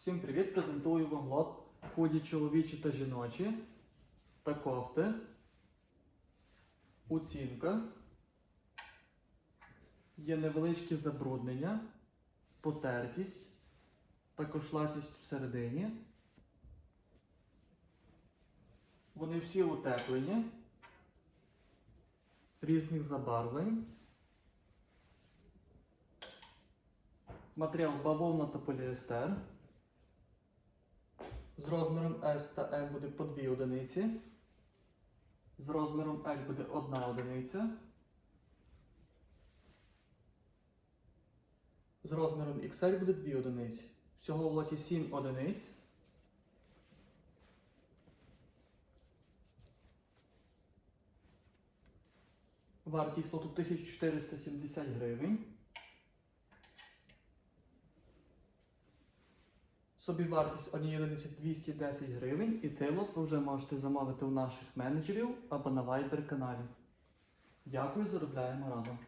Всім привіт! Презентую вам лот худі чоловічі та жіночі та кофти. Оцінка. Є невеличкі забруднення, потертість, також латість всередині. Вони всі утеплені, різних забарвлень. Матеріал бавовна та поліестер. З розміром S та M буде по 2 одиниці. З розміром L буде 1 одиниця. З розміром XL буде 2 одиниці. Всього в лоті 7 одиниць. Вартість лоту 1470 гривень. Собівартість однієї одиниці 210 гривень, і цей лот ви вже можете замовити у наших менеджерів або на Viber каналі. Дякую, заробляємо разом.